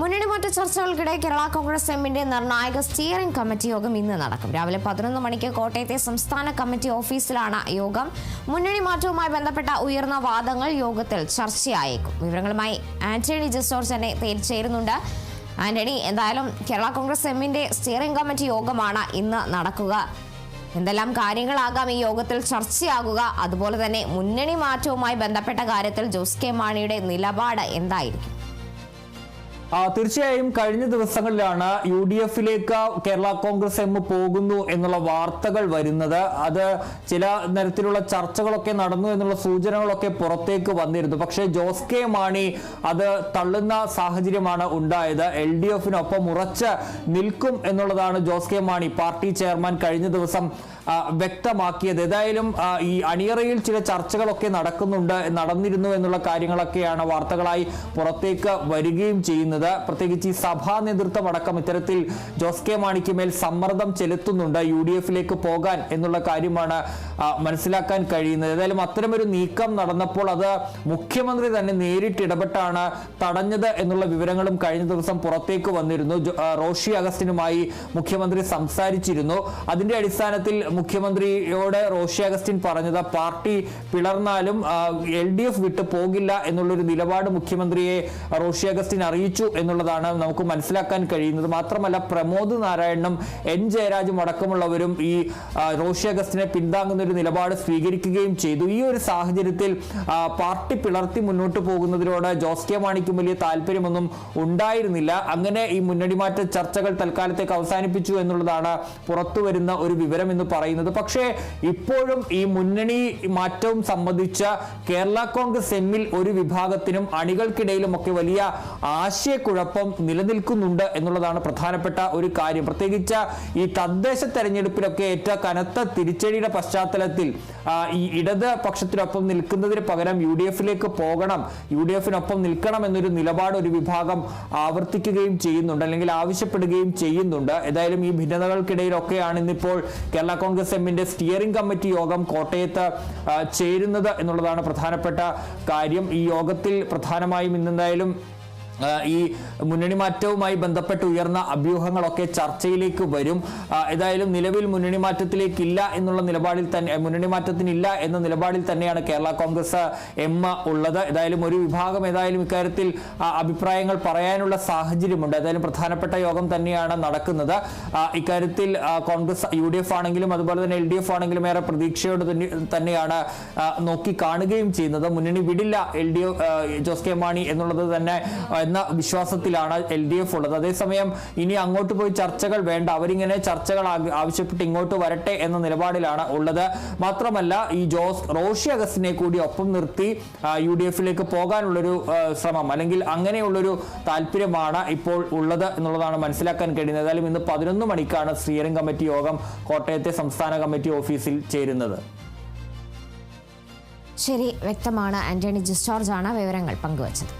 മുന്നണി മാറ്റ ചർച്ചകൾക്കിടെ കേരള കോൺഗ്രസ് എമ്മിന്റെ നിർണായക സ്റ്റിയറിംഗ് കമ്മിറ്റി യോഗം ഇന്ന് നടക്കും. രാവിലെ പതിനൊന്ന് മണിക്ക് കോട്ടയത്തെ സംസ്ഥാന കമ്മിറ്റി ഓഫീസിലാണ് യോഗം. മുന്നണി മാറ്റവുമായി ബന്ധപ്പെട്ട ഉയർന്ന വാദങ്ങൾ യോഗത്തിൽ ചർച്ചയായേക്കും. വിവരങ്ങളുമായി ആന്റണി ജസ്റ്റോർജ് തന്നെ ചേരുന്നുണ്ട്. ആന്റണി എന്തായാലും കേരള കോൺഗ്രസ് എമ്മിന്റെ സ്റ്റിയറിംഗ് കമ്മിറ്റി യോഗമാണ് ഇന്ന് നടക്കുക. എന്തെല്ലാം കാര്യങ്ങളാകാം ഈ യോഗത്തിൽ ചർച്ചയാകുക? അതുപോലെ തന്നെ മുന്നണി മാറ്റവുമായി ബന്ധപ്പെട്ട കാര്യത്തിൽ ജോസ് കെ മാണിയുടെ നിലപാട് എന്തായിരിക്കും? തീർച്ചയായും കഴിഞ്ഞ ദിവസങ്ങളിലാണ് യു ഡി എഫിലേക്ക് കേരള കോൺഗ്രസ് എം പോകുന്നു എന്നുള്ള വാർത്തകൾ വരുന്നത്. അത് ചില തരത്തിലുള്ള ചർച്ചകളൊക്കെ നടന്നു എന്നുള്ള സൂചനകളൊക്കെ പുറത്തേക്ക് വന്നിരുന്നു. പക്ഷേ ജോസ് കെ മാണി അത് തള്ളുന്ന സാഹചര്യമാണ് ഉണ്ടായത്. എൽ ഡി എഫിനൊപ്പം ഉറച്ച് നിൽക്കും എന്നുള്ളതാണ് ജോസ് കെ മാണി പാർട്ടി ചെയർമാൻ കഴിഞ്ഞ ദിവസം വ്യക്തമാക്കിയത്. ഏതായാലും ഈ അണിയറയിൽ ചില ചർച്ചകളൊക്കെ നടക്കുന്നുണ്ട് നടന്നിരുന്നു എന്നുള്ള കാര്യങ്ങളൊക്കെയാണ് വാർത്തകളായി പുറത്തേക്ക് വരികയും ചെയ്യുന്നത്. പ്രത്യേകിച്ച് ഈ സഭാ നേതൃത്വം അടക്കം ഇത്തരത്തിൽ ജോസ് കെ മാണിക്ക് മേൽ സമ്മർദ്ദം ചെലുത്തുന്നുണ്ട്. യു ഡി എഫിലേക്ക് പോകാൻ എന്നുള്ള കാര്യമാണ് മനസ്സിലാക്കാൻ കഴിയുന്നത്. ഏതായാലും അത്തരമൊരു നീക്കം നടന്നപ്പോൾ അത് മുഖ്യമന്ത്രി തന്നെ നേരിട്ട് ഇടപെട്ടാണ് തടഞ്ഞത് എന്നുള്ള വിവരങ്ങളും കഴിഞ്ഞ ദിവസം പുറത്തേക്ക് വന്നിരുന്നു. റോഷി അഗസ്റ്റിനുമായി മുഖ്യമന്ത്രി സംസാരിച്ചിരുന്നു. അതിന്റെ അടിസ്ഥാനത്തിൽ മുഖ്യമന്ത്രിയോട് റോഷി അഗസ്റ്റിൻ പറഞ്ഞത് പാർട്ടി പിളർന്നാലും എൽ ഡി എഫ് വിട്ടു പോകില്ല എന്നുള്ളൊരു നിലപാട് മുഖ്യമന്ത്രിയെ റോഷി അഗസ്റ്റിൻ അറിയിച്ചു എന്നുള്ളതാണ് നമുക്ക് മനസ്സിലാക്കാൻ കഴിയുന്നത്. മാത്രമല്ല പ്രമോദ് നാരായണനും എൻ ജയരാജും അടക്കമുള്ളവരും ഈ റോഷി അഗസ്റ്റിനെ പിന്താങ്ങുന്ന ഒരു നിലപാട് സ്വീകരിക്കുകയും ചെയ്തു. ഈ ഒരു സാഹചര്യത്തിൽ പാർട്ടി പിളർത്തി മുന്നോട്ട് പോകുന്നതിനോട് ജോസ് കെ മാണിക്കും വലിയ താല്പര്യമൊന്നും ഉണ്ടായിരുന്നില്ല. അങ്ങനെ ഈ മുന്നണി മാറ്റ ചർച്ചകൾ തൽക്കാലത്തേക്ക് അവസാനിപ്പിച്ചു എന്നുള്ളതാണ് പുറത്തുവരുന്ന ഒരു വിവരം എന്ന് പറയുന്നത്. പക്ഷേ ഇപ്പോഴും ഈ മുന്നണി മാറ്റവും സംബന്ധിച്ച കേരള കോൺഗ്രസ് എമ്മിൽ ഒരു വിഭാഗത്തിനും അണികൾക്കിടയിലും ഒക്കെ വലിയ ആശയക്കുഴപ്പം നിലനിൽക്കുന്നുണ്ട് എന്നുള്ളതാണ് പ്രധാനപ്പെട്ട ഒരു കാര്യം. പ്രത്യേകിച്ച് ഈ തദ്ദേശ തെരഞ്ഞെടുപ്പിലൊക്കെ ഏറ്റ കനത്ത തിരിച്ചടിയുടെ പശ്ചാത്തലത്തിൽ ഈ ഇടത് പക്ഷത്തിനൊപ്പം നിൽക്കുന്നതിന് പകരം യു ഡി എഫിലേക്ക് പോകണം യു ഡി എഫിനൊപ്പം നിൽക്കണം എന്നൊരു നിലപാട് ഒരു വിഭാഗം ആവർത്തിക്കുകയും ചെയ്യുന്നുണ്ട് അല്ലെങ്കിൽ ആവശ്യപ്പെടുകയും ചെയ്യുന്നുണ്ട്. ഏതായാലും ഈ ഭിന്നതകൾക്കിടയിലൊക്കെയാണ് ഇന്നിപ്പോൾ കേരള കോൺഗ്രസ് എമ്മിന്റെ സ്റ്റിയറിംഗ് കമ്മിറ്റി യോഗം കോട്ടയത്ത് ചേരുന്നത് എന്നുള്ളതാണ് പ്രധാനപ്പെട്ട കാര്യം. ഈ യോഗത്തിൽ പ്രധാനമായും ഇന്നെന്തായാലും ഈ മുന്നണി മാറ്റവുമായി ബന്ധപ്പെട്ട് ഉയർന്ന അഭ്യൂഹങ്ങളൊക്കെ ചർച്ചയിലേക്ക് വരും. ഏതായാലും നിലവിൽ മുന്നണി മാറ്റത്തിലേക്കില്ല എന്നുള്ള നിലപാടിൽ തന്നെ മുന്നണി മാറ്റത്തിനില്ല എന്ന നിലപാടിൽ തന്നെയാണ് കേരള കോൺഗ്രസ് എം ഉള്ളത്. ഏതായാലും ഒരു വിഭാഗം ഏതായാലും ഇക്കാര്യത്തിൽ അഭിപ്രായങ്ങൾ പറയാനുള്ള സാഹചര്യമുണ്ട്. ഏതായാലും പ്രധാനപ്പെട്ട യോഗം തന്നെയാണ് നടക്കുന്നത്. ഇക്കാര്യത്തിൽ കോൺഗ്രസ് യു ഡി എഫ് ആണെങ്കിലും അതുപോലെ തന്നെ എൽ ഡി എഫ് ആണെങ്കിലും ഏറെ പ്രതീക്ഷയോട് തന്നെയാണ് നോക്കി കാണുകയും ചെയ്യുന്നത്. മുന്നണി വിടില്ല L D F Jose K Mani എന്നുള്ളത് തന്നെ എന്ന വിശ്വാസത്തിലാണ് എൽ ഡി എഫ് ഉള്ളത്. അതേസമയം ഇനി അങ്ങോട്ട് പോയി ചർച്ചകൾ വേണ്ട. അവരിങ്ങനെ ചർച്ചകൾ ആവശ്യപ്പെട്ട് ഇങ്ങോട്ട് വരട്ടെ എന്ന നിലപാടിലാണ് ഉള്ളത്. മാത്രമല്ല ഈ ജോസ് റോഷി അഗസ്റ്റിനെ കൂടി ഒപ്പം നിർത്തി യു ഡി എഫിലേക്ക് പോകാനുള്ളൊരു ശ്രമം അല്ലെങ്കിൽ അങ്ങനെയുള്ളൊരു താല്പര്യമാണ് ഇപ്പോൾ ഉള്ളത് എന്നുള്ളതാണ് മനസ്സിലാക്കാൻ കഴിയുന്നത്. ഏതായാലും ഇന്ന് പതിനൊന്ന് മണിക്കാണ് സ്റ്റിയറിംഗ് കമ്മിറ്റി യോഗം കോട്ടയത്തെ സംസ്ഥാന കമ്മിറ്റി ഓഫീസിൽ ചേരുന്നത്. ശരി വ്യക്തമാണ്. ആന്റണി ജിസ്റ്റോർജ് ആണ് വിവരങ്ങൾ പങ്കുവച്ചത്.